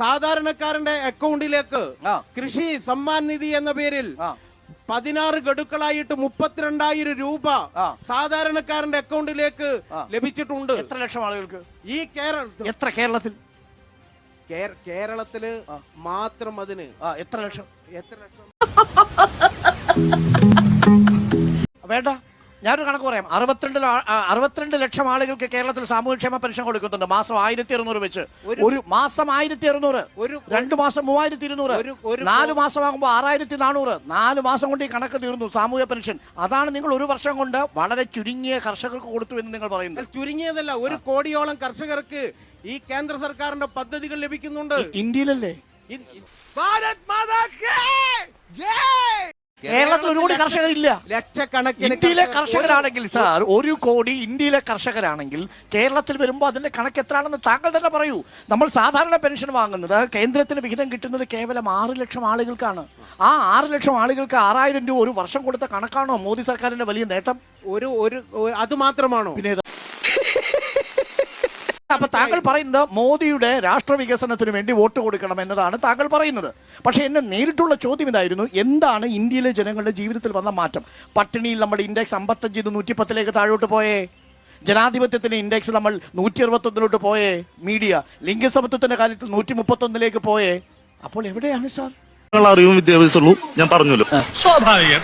സാധാരണക്കാരന്റെ അക്കൗണ്ടിലേക്ക് കൃഷി സമ്മാൻ നിധി എന്ന പേരിൽ. പതിനാറ് ഗഡുക്കളായിട്ട് മുപ്പത്തിരണ്ടായിരം രൂപ സാധാരണക്കാരന്റെ അക്കൗണ്ടിലേക്ക് ലഭിച്ചിട്ടുണ്ട്. എത്ര ലക്ഷം ആളുകൾക്ക്? ഈ കേരള എത്ര കേരളത്തിൽ? കേരളത്തിൽ മാത്രം അതിന് എത്ര ലക്ഷം? എത്ര ലക്ഷം? ഞാനൊരു കണക്ക് പറയാം. അറുപത്തിരണ്ട് അറുപത്തിരണ്ട് ലക്ഷം ആളുകൾക്ക് കേരളത്തിൽ സാമൂഹ്യക്ഷേമ പെൻഷൻ കൊടുക്കുന്നുണ്ട്. മാസം ആയിരത്തി അറുന്നൂറ് വെച്ച്. ഒരു- മാസം ആയിരത്തി അറുന്നൂറ് ഒരു രണ്ടു മാസം മൂവായിരത്തി ഇരുന്നൂറ് നാല് മാസമാകുമ്പോൾ ആറായിരത്തി നാനൂറ് നാല് മാസം കൊണ്ട് ഈ കണക്ക് തീർന്നു സാമൂഹ്യ പെൻഷൻ. അതാണ് നിങ്ങൾ ഒരു വർഷം കൊണ്ട് വളരെ ചുരുങ്ങിയ കർഷകർക്ക് കൊടുത്തു എന്ന് നിങ്ങൾ പറയുന്നത്. ചുരുങ്ങിയതല്ല ഒരു കോടിയോളം കർഷകർക്ക് ഈ കേന്ദ്ര സർക്കാരിന്റെ പദ്ധതികൾ ലഭിക്കുന്നുണ്ട്. ഇന്ത്യയിലല്ലേ? ഭാരത് ഇ- കേരളത്തിൽ ഒരു കോടി കർഷകരില്ല. ലക്ഷക്കണക്കിന് ഇന്ത്യയിലെ കർഷകരാണെങ്കിൽ സാർ ഒരു കോടി ഇന്ത്യയിലെ കർഷകരാണെങ്കിൽ കേരളത്തിൽ വരുമ്പോൾ അതിന്റെ കണക്ക് എത്രയാണെന്ന് താങ്കൾ തന്നെ പറയൂ. നമ്മൾ സാധാരണ പെൻഷൻ വാങ്ങുന്നത് കേന്ദ്രത്തിന് വിഹിതം കിട്ടുന്നത് കേവലം ആറ് ലക്ഷം ആളുകൾക്കാണ്. ആ ആറ് ലക്ഷം ആളുകൾക്ക് ആറായിരം രൂപ ഒരു വർഷം കൊടുത്ത കണക്കാണോ മോദി സർക്കാരിന്റെ വലിയ നേട്ടം? ഒരു ഒരു അത് മാത്രമാണോ? പിന്നെ? അപ്പൊ താങ്കൾ പറയുന്നത് മോദിയുടെ രാഷ്ട്ര വികസനത്തിന് വേണ്ടി വോട്ട് കൊടുക്കണം എന്നതാണ് താങ്കൾ പറയുന്നത്. പക്ഷെ എന്നെ നേരിട്ടുള്ള ചോദ്യം ഇതായിരുന്നു എന്താണ് ഇന്ത്യയിലെ ജനങ്ങളുടെ ജീവിതത്തിൽ വന്ന മാറ്റം? പട്ടിണിയിൽ നമ്മുടെ ഇൻഡെക്സ് അമ്പത്തഞ്ചിന്ന് നൂറ്റിപ്പത്തിലേക്ക് താഴോട്ട് പോയേ? ജനാധിപത്യത്തിന്റെ ഇൻഡെക്സ് നമ്മൾ നൂറ്റി അറുപത്തൊന്നിലോട്ട് പോയേ? മീഡിയ ലിംഗസമത്വത്തിന്റെ കാര്യത്തിൽ നൂറ്റി മുപ്പത്തൊന്നിലേക്ക് പോയേ? അപ്പോൾ എവിടെയാണ് സാർ? അറിവും വിദ്യാഭ്യാസമുള്ളൂ ഞാൻ പറഞ്ഞല്ലോ. സ്വാഭാവികം.